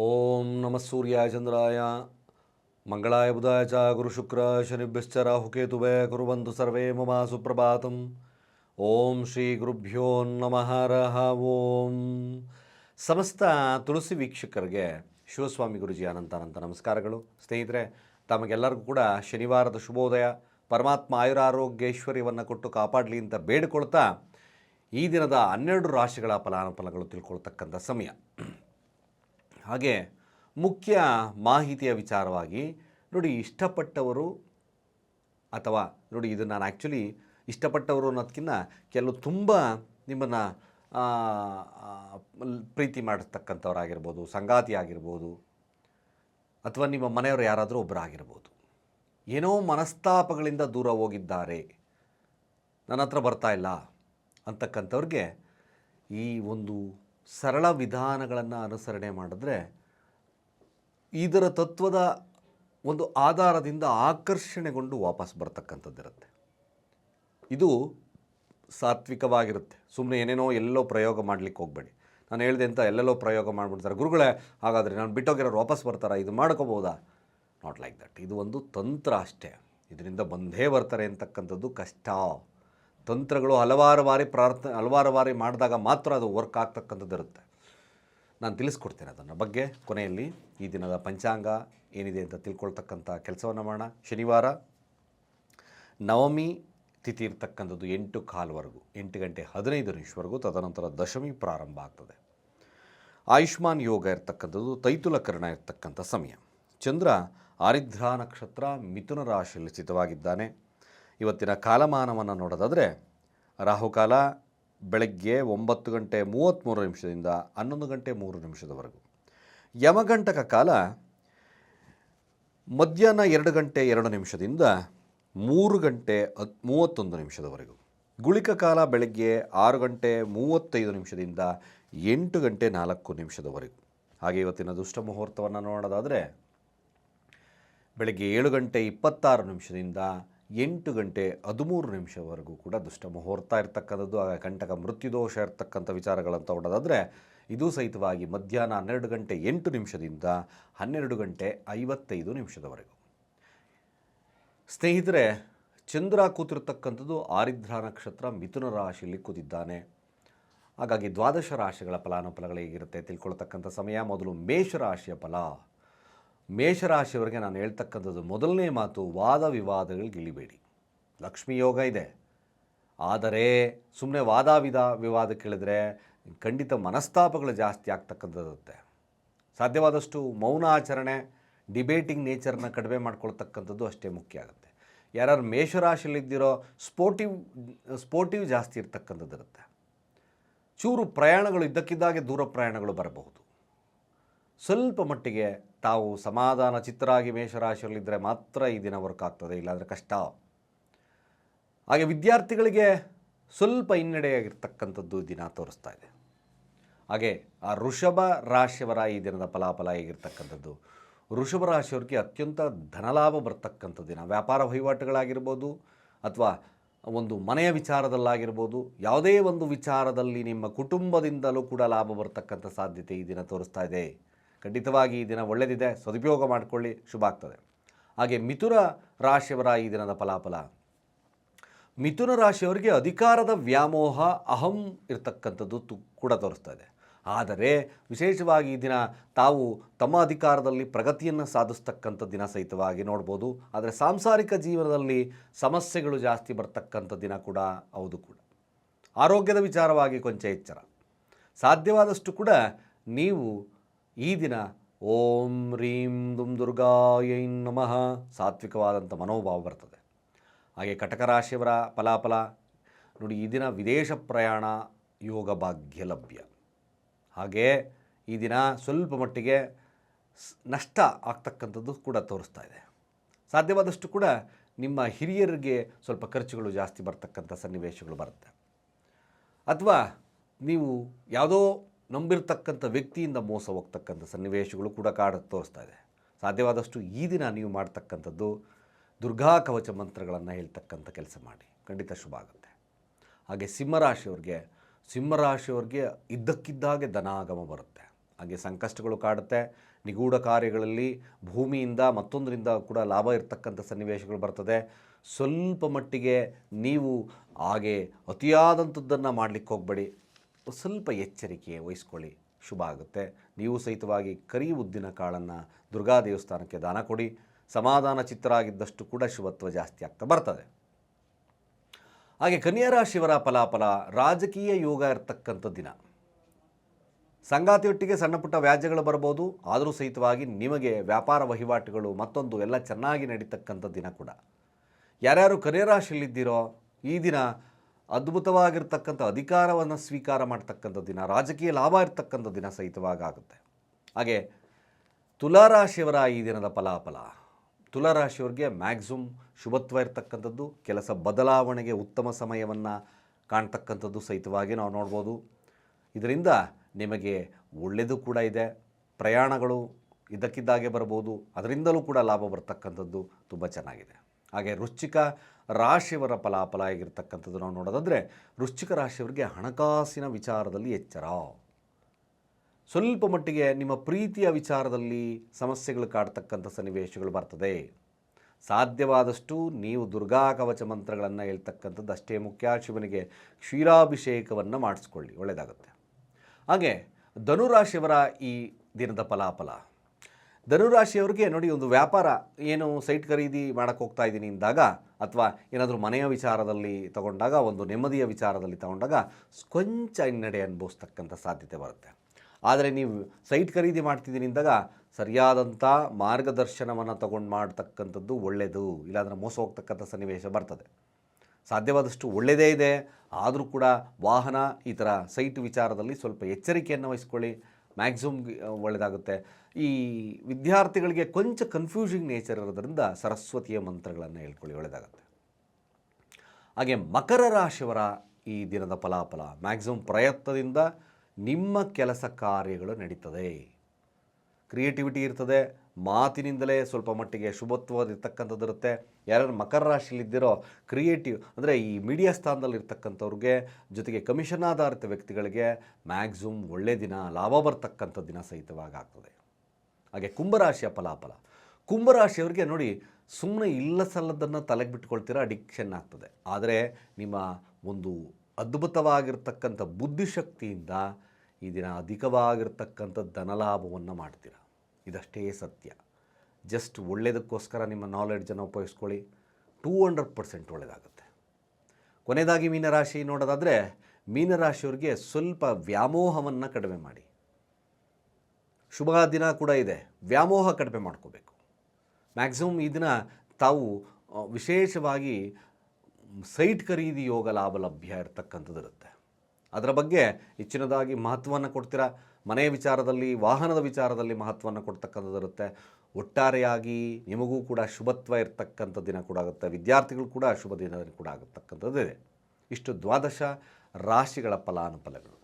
ಓಂ ನಮಃ ಸೂರ್ಯಾಯ ಚಂದ್ರಾಯ. ಮಂಗಳಾಯ ಬುಧಾಯ ಚ ಗುರು ಶುಕ್ರ ಶನಿಭ್ಯಶ್ಚ ರಾಹುಕೇತುವೆ ಕುರುವಂತು ಸರ್ವೇ ಮಮ ಸುಪ್ರಭಾತಂ. ಓಂ ಶ್ರೀ ಗುರುಭ್ಯೋ ನಮಃ ರಹ ಓಂ. ಸಮಸ್ತ ತುಳಸಿ ವೀಕ್ಷಕರಿಗೆ ಶಿವಸ್ವಾಮಿ ಗುರುಜಿ ಅನಂತ ಅನಂತ ನಮಸ್ಕಾರಗಳು. ಸ್ನೇಹಿತರೆ, ತಮಗೆಲ್ಲರಿಗೂ ಕೂಡ ಶನಿವಾರದ ಶುಭೋದಯ. ಪರಮಾತ್ಮ ಆಯುರಾರೋಗ್ಯೈಶ್ವರ್ಯವನ್ನು ಕೊಟ್ಟು ಕಾಪಾಡಲಿ ಅಂತ ಬೇಡಿಕೊಳ್ತಾ ಈ ದಿನದ ಹನ್ನೆರಡು ರಾಶಿಗಳ ಫಲಾನುಫಲಗಳು ತಿಳ್ಕೊಳ್ತಕ್ಕಂಥ ಸಮಯ. ಹಾಗೆ ಮುಖ್ಯ ಮಾಹಿತಿಯ ವಿಚಾರವಾಗಿ ನೋಡಿ ಇಷ್ಟಪಟ್ಟವರು ಅಥವಾ ನೋಡಿ ಇದು ನಾನು ಆ್ಯಕ್ಚುಲಿ ಇಷ್ಟಪಟ್ಟವರು ಅನ್ನೋದಕ್ಕಿಂತ ಕೆಲವು ತುಂಬ ನಿಮ್ಮನ್ನು ಪ್ರೀತಿ ಮಾಡಿರ್ತಕ್ಕಂಥವ್ರಾಗಿರ್ಬೋದು ಸಂಗಾತಿ ಆಗಿರ್ಬೋದು ಅಥವಾ ನಿಮ್ಮ ಮನೆಯವರು ಯಾರಾದರೂ ಒಬ್ಬರಾಗಿರ್ಬೋದು ಏನೋ ಮನಸ್ತಾಪಗಳಿಂದ ದೂರ ಹೋಗಿದ್ದಾರೆ ನನ್ನ ಹತ್ರ ಬರ್ತಾ ಇಲ್ಲ ಅಂತಕ್ಕಂಥವ್ರಿಗೆ ಈ ಒಂದು ಸರಳ ವಿಧಾನಗಳನ್ನು ಅನುಸರಣೆ ಮಾಡಿದ್ರೆ ಇದರ ತತ್ವದ ಒಂದು ಆಧಾರದಿಂದ ಆಕರ್ಷಣೆಗೊಂಡು ವಾಪಸ್ ಬರ್ತಕ್ಕಂಥದ್ದಿರುತ್ತೆ. ಇದು ಸಾತ್ವಿಕವಾಗಿರುತ್ತೆ. ಸುಮ್ಮನೆ ಏನೇನೋ ಎಲ್ಲೋ ಪ್ರಯೋಗ ಮಾಡಲಿಕ್ಕೆ ಹೋಗಬೇಡಿ. ನಾನು ಹೇಳಿದೆ ಅಂತ ಎಲ್ಲೆಲ್ಲೋ ಪ್ರಯೋಗ ಮಾಡಿಬಿಡ್ತಾರೆ. ಗುರುಗಳೇ, ಹಾಗಾದರೆ ನಾನು ಬಿಟ್ಟೋಗಿರೋರು ವಾಪಸ್ ಬರ್ತಾರಾ? ಇದು ಮಾಡ್ಕೋಬೋದಾ? ನಾಟ್ ಲೈಕ್ ದಟ್ ಇದು ಒಂದು ತಂತ್ರ ಅಷ್ಟೇ. ಇದರಿಂದ ಬಂದೇ ಬರ್ತಾರೆ ಅಂತಕ್ಕಂಥದ್ದು ಕಷ್ಟ. ತಂತ್ರಗಳು ಹಲವಾರು ಬಾರಿ ಪ್ರಾರ್ಥ, ಹಲವಾರು ಬಾರಿ ಮಾಡಿದಾಗ ಮಾತ್ರ ಅದು ವರ್ಕ್ ಆಗ್ತಕ್ಕಂಥದ್ದು ಇರುತ್ತೆ. ನಾನು ತಿಳಿಸ್ಕೊಡ್ತೇನೆ ಅದನ್ನು ಬಗ್ಗೆ ಕೊನೆಯಲ್ಲಿ. ಈ ದಿನದ ಪಂಚಾಂಗ ಏನಿದೆ ಅಂತ ತಿಳ್ಕೊಳ್ತಕ್ಕಂಥ ಕೆಲಸವನ್ನು ಮಾಡೋಣ. ಶನಿವಾರ ನವಮಿ ತಿಥಿ ಇರ್ತಕ್ಕಂಥದ್ದು ಎಂಟು ಕಾಲ್ವರೆಗೂ, ಎಂಟು ಗಂಟೆ ಹದಿನೈದು ನಿಮಿಷವರೆಗೂ, ತದನಂತರ ದಶಮಿ ಪ್ರಾರಂಭ ಆಗ್ತದೆ. ಆಯುಷ್ಮಾನ್ ಯೋಗ ಇರ್ತಕ್ಕಂಥದ್ದು ತೈತುಲಕರಣ ಇರ್ತಕ್ಕಂಥ ಸಮಯ. ಚಂದ್ರ ಆರಿದ್ರಾ ನಕ್ಷತ್ರ ಮಿಥುನ ರಾಶಿಯಲ್ಲಿ ಸ್ಥಿತವಾಗಿದ್ದಾನೆ. ಇವತ್ತಿನ ಕಾಲಮಾನವನ್ನು ನೋಡೋದಾದರೆ ರಾಹುಕಾಲ ಬೆಳಗ್ಗೆ ಒಂಬತ್ತು ಗಂಟೆ ಮೂವತ್ತ್ಮೂರು ನಿಮಿಷದಿಂದ ಹನ್ನೊಂದು ಗಂಟೆ ಮೂರು ನಿಮಿಷದವರೆಗೂ. ಯಮಗಂಟಕ ಕಾಲ ಮಧ್ಯಾಹ್ನ ಎರಡು ಗಂಟೆ ಎರಡು ನಿಮಿಷದಿಂದ ಮೂರು ಗಂಟೆ ಹತ್ ಮೂವತ್ತೊಂದು ನಿಮಿಷದವರೆಗೂ. ಗುಳಿಕ ಕಾಲ ಬೆಳಗ್ಗೆ ಆರು ಗಂಟೆ ಮೂವತ್ತೈದು ನಿಮಿಷದಿಂದ ಎಂಟು ಗಂಟೆ ನಾಲ್ಕು ನಿಮಿಷದವರೆಗೂ. ಹಾಗೆ ಇವತ್ತಿನ ದುಷ್ಟ ಮುಹೂರ್ತವನ್ನು ನೋಡೋದಾದರೆ ಬೆಳಗ್ಗೆ ಏಳು ಗಂಟೆ ಇಪ್ಪತ್ತಾರು ನಿಮಿಷದಿಂದ ಎಂಟು ಗಂಟೆ ಹದಿಮೂರು ನಿಮಿಷವರೆಗೂ ಕೂಡ ದುಷ್ಟ ಮುಹೂರ್ತ ಇರ್ತಕ್ಕಂಥದ್ದು, ಆಗ ಕಂಟಕ ಮೃತ್ಯುದೋಷ ಇರ್ತಕ್ಕಂಥ ವಿಚಾರಗಳಂತ ಹೊಡೋದಾದರೆ ಇದು ಸಹಿತವಾಗಿ ಮಧ್ಯಾಹ್ನ ಹನ್ನೆರಡು ಗಂಟೆ ಎಂಟು ನಿಮಿಷದಿಂದ ಹನ್ನೆರಡು ಗಂಟೆ ಐವತ್ತೈದು ನಿಮಿಷದವರೆಗೂ. ಸ್ನೇಹಿತರೆ, ಚಂದ್ರ ಕೂತಿರ್ತಕ್ಕಂಥದ್ದು ಆರಿದ್ರ ನಕ್ಷತ್ರ ಮಿಥುನ ರಾಶಿಯಲ್ಲಿ ಕೂತಿದ್ದಾನೆ. ಹಾಗಾಗಿ ದ್ವಾದಶ ರಾಶಿಗಳ ಫಲಾನುಫಲಗಳು ಹೇಗಿರುತ್ತೆ ತಿಳ್ಕೊಳ್ತಕ್ಕಂಥ ಸಮಯ. ಮೊದಲು ಮೇಷರಾಶಿಯ ಫಲ. ಮೇಷರಾಶಿಯವರಿಗೆ ನಾನು ಹೇಳ್ತಕ್ಕಂಥದ್ದು ಮೊದಲನೇ ಮಾತು ವಾದ ವಿವಾದಗಳು ಗಿಳಿಬೇಡಿ ಲಕ್ಷ್ಮಿ ಯೋಗ ಇದೆ. ಆದರೆ ಸುಮ್ಮನೆ ವಾದ ವಿಧ ವಿವಾದ ಕೇಳಿದ್ರೆ ಖಂಡಿತ ಮನಸ್ತಾಪಗಳು ಜಾಸ್ತಿ ಆಗ್ತಕ್ಕಂಥದ್ದಿರುತ್ತೆ. ಸಾಧ್ಯವಾದಷ್ಟು ಮೌನ ಆಚರಣೆ, ಡಿಬೇಟಿಂಗ್ ನೇಚರ್ನ ಕಡಿಮೆ ಮಾಡ್ಕೊಳ್ತಕ್ಕಂಥದ್ದು ಅಷ್ಟೇ ಮುಖ್ಯ ಆಗುತ್ತೆ. ಯಾರು ಮೇಷರಾಶಿಯಲ್ಲಿದ್ದಿರೋ ಸ್ಪೋರ್ಟಿವ್ ಸ್ಪೋರ್ಟಿವ್ ಜಾಸ್ತಿ ಇರ್ತಕ್ಕಂಥದ್ದಿರುತ್ತೆ. ಚೂರು ಪ್ರಯಾಣಗಳು ಇದ್ದಕ್ಕಿದ್ದಾಗೆ ದೂರ ಪ್ರಯಾಣಗಳು ಬರಬಹುದು. ಸ್ವಲ್ಪ ಮಟ್ಟಿಗೆ ತಾವು ಸಮಾಧಾನ ಚಿತ್ತರಾಗಿ ಮೇಷರಾಶಿಯಲ್ಲಿದ್ದರೆ ಮಾತ್ರ ಈ ದಿನ ವರ್ಕ್ ಆಗ್ತದೆ, ಇಲ್ಲಾಂದರೆ ಕಷ್ಟ. ಹಾಗೆ ವಿದ್ಯಾರ್ಥಿಗಳಿಗೆ ಸ್ವಲ್ಪ ಹಿನ್ನಡೆಯಾಗಿರ್ತಕ್ಕಂಥದ್ದು ದಿನ ತೋರಿಸ್ತಾ ಇದೆ. ಹಾಗೆ ಆ ಋಷಭ ರಾಶಿಯವರ ಈ ದಿನದ ಫಲಾಫಲ ಆಗಿರ್ತಕ್ಕಂಥದ್ದು ಋಷಭ ರಾಶಿಯವರಿಗೆ ಅತ್ಯಂತ ಧನಲಾಭ ಬರ್ತಕ್ಕಂಥ ದಿನ. ವ್ಯಾಪಾರ ವಹಿವಾಟುಗಳಾಗಿರ್ಬೋದು, ಅಥವಾ ಒಂದು ಮನೆಯ ವಿಚಾರದಲ್ಲಾಗಿರ್ಬೋದು, ಯಾವುದೇ ಒಂದು ವಿಚಾರದಲ್ಲಿ ನಿಮ್ಮ ಕುಟುಂಬದಿಂದಲೂ ಕೂಡ ಲಾಭ ಬರ್ತಕ್ಕಂಥ ಸಾಧ್ಯತೆ ಈ ದಿನ ತೋರಿಸ್ತಾ ಇದೆ. ಖಂಡಿತವಾಗಿ ಈ ದಿನ ಒಳ್ಳೆಯದಿದೆ ಸದುಪಯೋಗ ಮಾಡಿಕೊಳ್ಳಿ. ಶುಭ ಆಗ್ತದೆ. ಹಾಗೆ ಮಿಥುನ ರಾಶಿಯವರ ಈ ದಿನದ ಫಲಾಫಲ. ಮಿಥುನ ರಾಶಿಯವರಿಗೆ ಅಧಿಕಾರದ ವ್ಯಾಮೋಹ ಅಹಂ ಇರತಕ್ಕಂಥದ್ದು ತು ಕೂಡ ತೋರಿಸ್ತಾ ಇದೆ. ಆದರೆ ವಿಶೇಷವಾಗಿ ಈ ದಿನ ತಾವು ತಮ್ಮ ಅಧಿಕಾರದಲ್ಲಿ ಪ್ರಗತಿಯನ್ನು ಸಾಧಿಸ್ತಕ್ಕಂಥ ದಿನ ಸಹಿತವಾಗಿ ನೋಡ್ಬೋದು. ಆದರೆ ಸಾಂಸಾರಿಕ ಜೀವನದಲ್ಲಿ ಸಮಸ್ಯೆಗಳು ಜಾಸ್ತಿ ಬರ್ತಕ್ಕಂಥ ದಿನ ಕೂಡ ಹೌದು ಕೂಡ. ಆರೋಗ್ಯದ ವಿಚಾರವಾಗಿ ಕೊಂಚ ಎಚ್ಚರ. ಸಾಧ್ಯವಾದಷ್ಟು ಕೂಡ ನೀವು ಈ ದಿನ ಓಂ ರೀಂ ದುಂ ದುರ್ಗಾಯೈ ನಮಃ ಸಾತ್ವಿಕವಾದಂಥ ಮನೋಭಾವ ಬರ್ತದೆ. ಹಾಗೆ ಕಟಕ ರಾಶಿಯವರ ಫಲಾಫಲ, ನೋಡಿ ಈ ದಿನ ವಿದೇಶ ಪ್ರಯಾಣ ಯೋಗ ಭಾಗ್ಯ ಲಭ್ಯ. ಹಾಗೆ ಈ ದಿನ ಸ್ವಲ್ಪ ಮಟ್ಟಿಗೆ ನಷ್ಟ ಆಗ್ತಕ್ಕಂಥದ್ದು ಕೂಡ ತೋರಿಸ್ತಾ ಇದೆ. ಸಾಧ್ಯವಾದಷ್ಟು ಕೂಡ ನಿಮ್ಮ ಹಿರಿಯರಿಗೆ ಸ್ವಲ್ಪ ಖರ್ಚುಗಳು ಜಾಸ್ತಿ ಬರ್ತಕ್ಕಂಥ ಸನ್ನಿವೇಶಗಳು ಬರುತ್ತೆ. ಅಥವಾ ನೀವು ಯಾವುದೋ ನಂಬಿರ್ತಕ್ಕಂಥ ವ್ಯಕ್ತಿಯಿಂದ ಮೋಸ ಹೋಗ್ತಕ್ಕಂಥ ಸನ್ನಿವೇಶಗಳು ಕೂಡ ಕಾಡ ತೋರಿಸ್ತಾ ಇದೆ. ಸಾಧ್ಯವಾದಷ್ಟು ಈ ದಿನ ನೀವು ಮಾಡ್ತಕ್ಕಂಥದ್ದು ದುರ್ಗಾ ಕವಚ ಮಂತ್ರಗಳನ್ನು ಹೇಳ್ತಕ್ಕಂಥ ಕೆಲಸ ಮಾಡಿ. ಖಂಡಿತ ಶುಭ ಆಗುತ್ತೆ. ಹಾಗೆ ಸಿಂಹರಾಶಿಯವ್ರಿಗೆ ಸಿಂಹರಾಶಿಯವ್ರಿಗೆ ಇದ್ದಕ್ಕಿದ್ದಾಗೆ ಧನಾಗಮ ಬರುತ್ತೆ. ಹಾಗೆ ಸಂಕಷ್ಟಗಳು ಕಾಡುತ್ತೆ. ನಿಗೂಢ ಕಾರ್ಯಗಳಲ್ಲಿ ಭೂಮಿಯಿಂದ ಮತ್ತೊಂದರಿಂದ ಕೂಡ ಲಾಭ ಇರತಕ್ಕಂಥ ಸನ್ನಿವೇಶಗಳು ಬರ್ತದೆ. ಸ್ವಲ್ಪ ಮಟ್ಟಿಗೆ ನೀವು ಹಾಗೆ ಅತಿಯಾದಂಥದ್ದನ್ನು ಮಾಡಲಿಕ್ಕೆ ಹೋಗಬೇಡಿ. ಸ್ವಲ್ಪ ಎಚ್ಚರಿಕೆ ವಹಿಸ್ಕೊಳ್ಳಿ. ಶುಭ ಆಗುತ್ತೆ. ನೀವು ಸಹಿತವಾಗಿ ಕರಿ ಉದ್ದಿನ ಕಾಳನ್ನು ದುರ್ಗಾ ದೇವಸ್ಥಾನಕ್ಕೆ ದಾನ ಕೊಡಿ. ಸಮಾಧಾನ ಚಿತ್ತರಾಗಿದ್ದಷ್ಟು ಕೂಡ ಶುಭತ್ವ ಜಾಸ್ತಿ ಆಗ್ತಾ ಬರ್ತದೆ. ಹಾಗೆ ಕನ್ಯಾ ರಾಶಿಯವರ ಫಲಾಫಲ ರಾಜಕೀಯ ಯೋಗ ಇರತಕ್ಕಂಥ ದಿನ. ಸಂಗಾತಿಯೊಟ್ಟಿಗೆ ಸಣ್ಣ ಪುಟ್ಟ ವ್ಯಾಜ್ಯಗಳು ಬರ್ಬೋದು. ಆದರೂ ಸಹಿತವಾಗಿ ನಿಮಗೆ ವ್ಯಾಪಾರ ವಹಿವಾಟುಗಳು ಮತ್ತೊಂದು ಎಲ್ಲ ಚೆನ್ನಾಗಿ ನಡೀತಕ್ಕಂಥ ದಿನ ಕೂಡ. ಯಾರ್ಯಾರು ಕನ್ಯಾ ರಾಶಿಯಲ್ಲಿದ್ದೀರೋ ಈ ದಿನ ಅದ್ಭುತವಾಗಿರ್ತಕ್ಕಂಥ ಅಧಿಕಾರವನ್ನು ಸ್ವೀಕಾರ ಮಾಡ್ತಕ್ಕಂಥ ದಿನ, ರಾಜಕೀಯ ಲಾಭ ಇರ್ತಕ್ಕಂಥ ದಿನ ಸಹಿತವಾಗಿ ಆಗುತ್ತೆ ಹಾಗೆ ತುಲಾರಾಶಿಯವರ ಈ ದಿನದ ಫಲಾಫಲ, ತುಲಾರಾಶಿಯವರಿಗೆ ಮ್ಯಾಕ್ಸಿಮಮ್ ಶುಭತ್ವ ಇರತಕ್ಕಂಥದ್ದು, ಕೆಲಸ ಬದಲಾವಣೆಗೆ ಉತ್ತಮ ಸಮಯವನ್ನು ಕಾಣ್ತಕ್ಕಂಥದ್ದು ಸಹಿತವಾಗಿ ನಾವು ನೋಡ್ಬೋದು. ಇದರಿಂದ ನಿಮಗೆ ಒಳ್ಳೆಯದು ಕೂಡ ಇದೆ, ಪ್ರಯಾಣಗಳು ಇದ್ದಕ್ಕಿದ್ದಾಗೆ ಬರ್ಬೋದು, ಅದರಿಂದಲೂ ಕೂಡ ಲಾಭ ಬರ್ತಕ್ಕಂಥದ್ದು ತುಂಬ ಚೆನ್ನಾಗಿದೆ. ಹಾಗೆ ವೃಶ್ಚಿಕ ರಾಶಿಯವರ ಫಲಾಫಲ ಆಗಿರ್ತಕ್ಕಂಥದ್ದು ನಾವು ನೋಡೋದಾದರೆ ವೃಶ್ಚಿಕ ರಾಶಿಯವರಿಗೆ ಹಣಕಾಸಿನ ವಿಚಾರದಲ್ಲಿ ಎಚ್ಚರ. ಸ್ವಲ್ಪ ಮಟ್ಟಿಗೆ ನಿಮ್ಮ ಪ್ರೀತಿಯ ವಿಚಾರದಲ್ಲಿ ಸಮಸ್ಯೆಗಳು ಕಾಡ್ತಕ್ಕಂಥ ಸನ್ನಿವೇಶಗಳು ಬರ್ತದೆ. ಸಾಧ್ಯವಾದಷ್ಟು ನೀವು ದುರ್ಗಾ ಕವಚ ಮಂತ್ರಗಳನ್ನು ಹೇಳ್ತಕ್ಕಂಥದ್ದು ಅಷ್ಟೇ ಮುಖ್ಯ. ಶಿವನಿಗೆ ಕ್ಷೀರಾಭಿಷೇಕವನ್ನು ಮಾಡಿಸ್ಕೊಳ್ಳಿ ಒಳ್ಳೆಯದಾಗುತ್ತೆ ಹಾಗೆ ಧನುರಾಶಿಯವರ ಈ ದಿನದ ಫಲಾಫಲ. ಧನುರಾಶಿಯವರಿಗೆ ನೋಡಿ ಒಂದು ವ್ಯಾಪಾರ, ಏನು ಸೈಟ್ ಖರೀದಿ ಮಾಡೋಕ್ಕೆ ಹೋಗ್ತಾ ಇದ್ದೀನಿ ಅಂದಾಗ ಅಥವಾ ಏನಾದರೂ ಮನೆಯ ವಿಚಾರದಲ್ಲಿ ತಗೊಂಡಾಗ, ಒಂದು ನೆಮ್ಮದಿಯ ವಿಚಾರದಲ್ಲಿ ತಗೊಂಡಾಗ ಕೊಂಚ ಹಿನ್ನಡೆ ಅನುಭವಿಸ್ತಕ್ಕಂಥ ಸಾಧ್ಯತೆ ಬರುತ್ತೆ. ಆದರೆ ನೀವು ಸೈಟ್ ಖರೀದಿ ಮಾಡ್ತಿದ್ದೀನಿ ಅಂದಾಗ ಸರಿಯಾದಂಥ ಮಾರ್ಗದರ್ಶನವನ್ನು ತಗೊಂಡು ಮಾಡ್ತಕ್ಕಂಥದ್ದು ಒಳ್ಳೆಯದು ಇಲ್ಲಾಂದರೆ ಮೋಸ ಹೋಗ್ತಕ್ಕಂಥ ಸನ್ನಿವೇಶ ಬರ್ತದೆ. ಸಾಧ್ಯವಾದಷ್ಟು ಒಳ್ಳೆಯದೇ ಇದೆ, ಆದರೂ ಕೂಡ ವಾಹನ, ಈ ಥರ ಸೈಟ್ ವಿಚಾರದಲ್ಲಿ ಸ್ವಲ್ಪ ಎಚ್ಚರಿಕೆಯನ್ನು ವಹಿಸ್ಕೊಳ್ಳಿ. ಮ್ಯಾಕ್ಸಿಮಮ್ ಒಳ್ಳೆಯದಾಗುತ್ತೆ ಈ ವಿದ್ಯಾರ್ಥಿಗಳಿಗೆ ಕೊಂಚ ಕನ್ಫ್ಯೂಸಿಂಗ್ ನೇಚರ್ ಇರೋದ್ರಿಂದ ಸರಸ್ವತಿಯ ಮಂತ್ರಗಳನ್ನು ಹೇಳ್ಕೊಳ್ಳಿ ಒಳ್ಳೆಯದಾಗತ್ತೆ ಹಾಗೆ ಮಕರ ರಾಶಿಯವರ ಈ ದಿನದ ಫಲಾಫಲ ಮ್ಯಾಕ್ಸಿಮಮ್ ಪ್ರಯತ್ನದಿಂದ ನಿಮ್ಮ ಕೆಲಸ ಕಾರ್ಯಗಳು ನಡೀತದೆ. ಕ್ರಿಯೇಟಿವಿಟಿ ಇರ್ತದೆ, ಮಾತಿನಿಂದಲೇ ಸ್ವಲ್ಪ ಮಟ್ಟಿಗೆ ಶುಭತ್ವ ಇರ್ತಕ್ಕಂಥದ್ದು ಇರುತ್ತೆ. ಯಾರ್ಯಾರು ಮಕರ ರಾಶಿಯಲ್ಲಿದ್ದಿರೋ ಕ್ರಿಯೇಟಿವ್ ಅಂದರೆ ಈ ಮೀಡಿಯಾ ಸ್ಥಾನದಲ್ಲಿ ಇರ್ತಕ್ಕಂಥವ್ರಿಗೆ, ಜೊತೆಗೆ ಕಮಿಷನ್ ಆಧಾರಿತ ವ್ಯಕ್ತಿಗಳಿಗೆ ಮ್ಯಾಕ್ಸಿಮಮ್ ಒಳ್ಳೆ ದಿನ, ಲಾಭ ಬರ್ತಕ್ಕಂಥ ದಿನ ಸಹಿತವಾಗಿ ಆಗ್ತದೆ. ಹಾಗೆ ಕುಂಭರಾಶಿಯ ಫಲಾಫಲ. ಕುಂಭರಾಶಿಯವರಿಗೆ ನೋಡಿ ಸುಮ್ಮನೆ ಇಲ್ಲ ಸಲ್ಲದನ್ನು ತಲೆಗೆ ಬಿಟ್ಕೊಳ್ತೀರಾ ಅಡಿಕ್ಷನ್ ಆಗ್ತದೆ. ಆದರೆ ನಿಮ್ಮ ಒಂದು ಅದ್ಭುತವಾಗಿರ್ತಕ್ಕಂಥ ಬುದ್ಧಿಶಕ್ತಿಯಿಂದ ಈ ದಿನ ಅಧಿಕವಾಗಿರ್ತಕ್ಕಂಥ ಧನಲಾಭವನ್ನು ಮಾಡ್ತೀರ? ಇದಷ್ಟೇ ಸತ್ಯ. ಜಸ್ಟ್ ಒಳ್ಳೆಯದಕ್ಕೋಸ್ಕರ ನಿಮ್ಮ ನಾಲೆಡ್ಜನ್ನು ಉಪಯೋಗಿಸ್ಕೊಳ್ಳಿ. ಟೂ ಹಂಡ್ರೆಡ್ ಪರ್ಸೆಂಟ್ ಒಳ್ಳೆಯದಾಗುತ್ತೆ ಕೊನೆಯದಾಗಿ ಮೀನರಾಶಿ ನೋಡೋದಾದರೆ ಮೀನರಾಶಿಯವ್ರಿಗೆ ಸ್ವಲ್ಪ ವ್ಯಾಮೋಹವನ್ನು ಕಡಿಮೆ ಮಾಡಿ. ಶುಭ ದಿನ ಕೂಡ ಇದೆ. ವ್ಯಾಮೋಹ ಕಡಿಮೆ ಮಾಡ್ಕೋಬೇಕು. ಮ್ಯಾಕ್ಸಿಮಮ್ ಈ ದಿನ ತಾವು ವಿಶೇಷವಾಗಿ ಸೈಟ್ ಖರೀದಿ ಯೋಗ ಲಾಭ ಲಭ್ಯ ಇರತಕ್ಕಂಥದ್ದು ಇರುತ್ತೆ. ಅದರ ಬಗ್ಗೆ ಹೆಚ್ಚಿನದಾಗಿ ಮಹತ್ವವನ್ನು ಕೊಡ್ತೀರಾ? ಮನೆಯ ವಿಚಾರದಲ್ಲಿ, ವಾಹನದ ವಿಚಾರದಲ್ಲಿ ಮಹತ್ವವನ್ನು ಕೊಡ್ತಕ್ಕಂಥದ್ದು ಇರುತ್ತೆ. ಒಟ್ಟಾರೆಯಾಗಿ ನಿಮಗೂ ಕೂಡ ಶುಭತ್ವ ಇರತಕ್ಕಂಥ ದಿನ ಕೂಡ ಆಗುತ್ತೆ. ವಿದ್ಯಾರ್ಥಿಗಳು ಕೂಡ ಶುಭ ದಿನ ಕೂಡ ಆಗತಕ್ಕಂಥದ್ದು ಇದೆ. ಇಷ್ಟು ದ್ವಾದಶ ರಾಶಿಗಳ ಫಲಾನುಫಲಗಳು.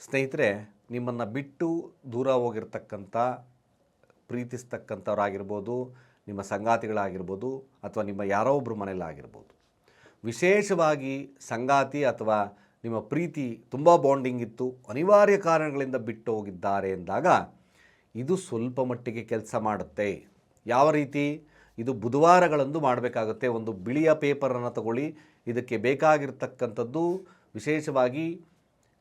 ಸ್ನೇಹಿತರೆ, ನಿಮ್ಮನ್ನು ಬಿಟ್ಟು ದೂರ ಹೋಗಿರ್ತಕ್ಕಂಥ, ಪ್ರೀತಿಸ್ತಕ್ಕಂಥವ್ರಾಗಿರ್ಬೋದು, ನಿಮ್ಮ ಸಂಗಾತಿಗಳಾಗಿರ್ಬೋದು, ಅಥವಾ ನಿಮ್ಮ ಯಾರೋ ಒಬ್ಬರು ಮನೆಯಲ್ಲಾಗಿರ್ಬೋದು. ವಿಶೇಷವಾಗಿ ಸಂಗಾತಿ ಅಥವಾ ನಿಮ್ಮ ಪ್ರೀತಿ ತುಂಬ ಬಾಂಡಿಂಗ್ ಇತ್ತು, ಅನಿವಾರ್ಯ ಕಾರಣಗಳಿಂದ ಬಿಟ್ಟು ಹೋಗಿದ್ದಾರೆ ಎಂದಾಗ ಇದು ಸ್ವಲ್ಪ ಮಟ್ಟಿಗೆ ಕೆಲಸ ಮಾಡುತ್ತೆ. ಯಾವ ರೀತಿ? ಇದು ಬುಧವಾರಗಳಂದು ಮಾಡಬೇಕಾಗುತ್ತೆ, ಒಂದು ಬಿಳಿಯ ಪೇಪರನ್ನು ತಗೊಳ್ಳಿ, ಇದಕ್ಕೆ ಬೇಕಾಗಿರ್ತಕ್ಕಂಥದ್ದು ವಿಶೇಷವಾಗಿ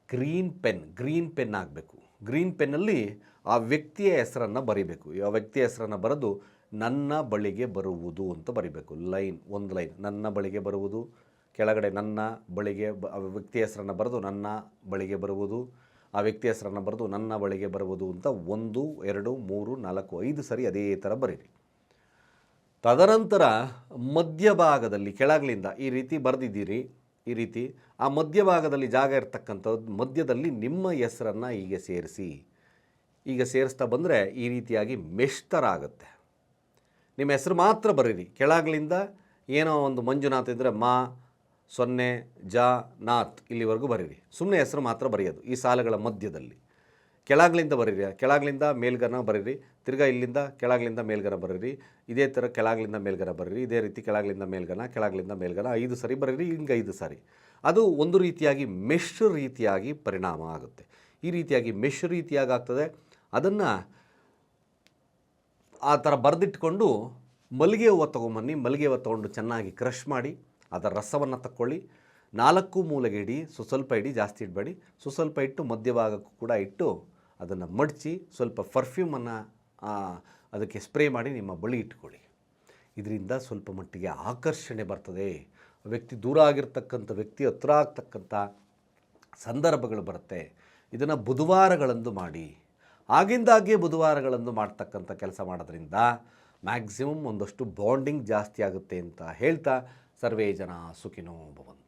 ಗ್ರೀನ್ ಪೆನ್ ಗ್ರೀನ್ ಪೆನ್ ಆಗಬೇಕು. ಗ್ರೀನ್ ಪೆನ್ನಲ್ಲಿ ಆ ವ್ಯಕ್ತಿಯ ಹೆಸರನ್ನು ಬರಿಬೇಕು. ಆ ವ್ಯಕ್ತಿಯ ಹೆಸರನ್ನು ಬರೆದು ನನ್ನ ಬಳಿಗೆ ಬರುವುದು ಅಂತ ಬರಿಬೇಕು. ಲೈನ್, ಒಂದು ಲೈನ್. ನನ್ನ ಬಳಿಗೆ ಬರುವುದು, ಕೆಳಗಡೆ ನನ್ನ ಬಳಿಗೆ ಬ ವ್ಯಕ್ತಿಯ ಹೆಸರನ್ನು ಬರೆದು ನನ್ನ ಬಳಿಗೆ ಬರುವುದು, ಆ ವ್ಯಕ್ತಿಯ ಹೆಸರನ್ನು ಬರೆದು ನನ್ನ ಬಳಿಗೆ ಬರುವುದು ಅಂತ ಒಂದು, ಎರಡು, ಮೂರು, ನಾಲ್ಕು, ಐದು ಸರಿ ಅದೇ ಥರ ಬರೀರಿ. ತದನಂತರ ಮಧ್ಯಭಾಗದಲ್ಲಿ, ಕೆಳಗಲಿಂದ ಈ ರೀತಿ ಬರೆದಿದ್ದೀರಿ. ಈ ರೀತಿ ಆ ಮಧ್ಯಭಾಗದಲ್ಲಿ ಜಾಗ ಇರತಕ್ಕಂಥದ್ದು, ಮಧ್ಯದಲ್ಲಿ ನಿಮ್ಮ ಹೆಸರನ್ನು ಹೀಗೆ ಸೇರಿಸಿ, ಈಗ ಸೇರಿಸ್ತಾ ಬಂದರೆ ಈ ರೀತಿಯಾಗಿ ಮೆಷ್ಟರ್ ಆಗುತ್ತೆ ನಿಮ್ಮ ಹೆಸರು ಮಾತ್ರ ಬರೀರಿ. ಕೆಳಗಲಿಂದ ಏನೋ ಒಂದು ಮಂಜುನಾಥ್ ಇದ್ದರೆ ಮಾ, ಸೊನ್ನೆ, ಜ, ನಾಥ್ ಇಲ್ಲಿವರೆಗೂ ಬರೀರಿ. ಸುಮ್ಮನೆ ಹೆಸರು ಮಾತ್ರ ಬರೆಯೋದು ಈ ಸಾಲುಗಳ ಮಧ್ಯದಲ್ಲಿ. ಕೆಳಗಲಿಂದ ಬರೀರಿ, ಕೆಳಗಲಿಂದ ಮೇಲ್ಗನ ಬರೀರಿ, ತಿರ್ಗಾ ಇಲ್ಲಿಂದ ಕೆಳಗಲಿಂದ ಮೇಲ್ಗರ ಬರೀರಿ, ಇದೇ ಥರ ಕೆಳಗಲಿಂದ ಮೇಲ್ಗರ ಬರೀರಿ, ಇದೇ ರೀತಿ ಕೆಳಗಲಿಂದ ಮೇಲ್ಗನ ಕೆಳಗಲಿಂದ ಮೇಲ್ಗನ ಐದು ಸರಿ ಬರೀರಿ, ಹಿಂಗೆ ಐದು ಸಾರಿ. ಅದು ಒಂದು ರೀತಿಯಾಗಿ ಮೆಶ್ ರೀತಿಯಾಗಿ ಪರಿಣಾಮ ಆಗುತ್ತೆ. ಈ ರೀತಿಯಾಗಿ ಮೆಶ್ ರೀತಿಯಾಗಿ ಆಗ್ತದೆ. ಅದನ್ನು ಆ ಥರ ಬರೆದಿಟ್ಕೊಂಡು ಮಲ್ಲಿಗೆ ಹೂವು ತೊಗೊಂಬನ್ನಿ, ಮಲ್ಲಿಗೆ ಹೂವು ತೊಗೊಂಡು ಚೆನ್ನಾಗಿ ಕ್ರಷ್ ಮಾಡಿ, ಅದರ ರಸವನ್ನು ತಕ್ಕೊಳ್ಳಿ. ನಾಲ್ಕು ಮೂಲೆಗೆ ಇಡಿ ಸುಸ್ವಲ್ಪ ಇಡಿ, ಜಾಸ್ತಿ ಇಡಬೇಡಿ. ಸುಸ್ವಲ್ಪ ಇಟ್ಟು ಮಧ್ಯಭಾಗಕ್ಕೂ ಕೂಡ ಇಟ್ಟು ಅದನ್ನು ಮಡಚಿ ಸ್ವಲ್ಪ ಪರ್ಫ್ಯೂಮನ್ನು ಅದಕ್ಕೆ ಸ್ಪ್ರೇ ಮಾಡಿ ನಿಮ್ಮ ಬಳಿ ಇಟ್ಕೊಳ್ಳಿ. ಇದರಿಂದ ಸ್ವಲ್ಪ ಮಟ್ಟಿಗೆ ಆಕರ್ಷಣೆ ಬರ್ತದೆ. ವ್ಯಕ್ತಿ ದೂರ ಆಗಿರ್ತಕ್ಕಂಥ, ವ್ಯಕ್ತಿ ಹತ್ರ ಆಗ್ತಕ್ಕಂಥ ಸಂದರ್ಭಗಳು ಬರುತ್ತೆ. ಇದನ್ನು ಬುಧವಾರಗಳಂದು ಮಾಡಿ. ಆಗಿಂದಾಗೆ ಬುಧವಾರಗಳಂದು ಮಾಡ್ತಕ್ಕಂಥ ಕೆಲಸ ಮಾಡೋದ್ರಿಂದ ಮ್ಯಾಕ್ಸಿಮಮ್ ಒಂದಷ್ಟು ಬಾಂಡಿಂಗ್ ಜಾಸ್ತಿ ಆಗುತ್ತೆ ಅಂತ ಹೇಳ್ತಾ ಸರ್ವೇ ಜನ ಸುಖಿನೋ ಭವಂತು.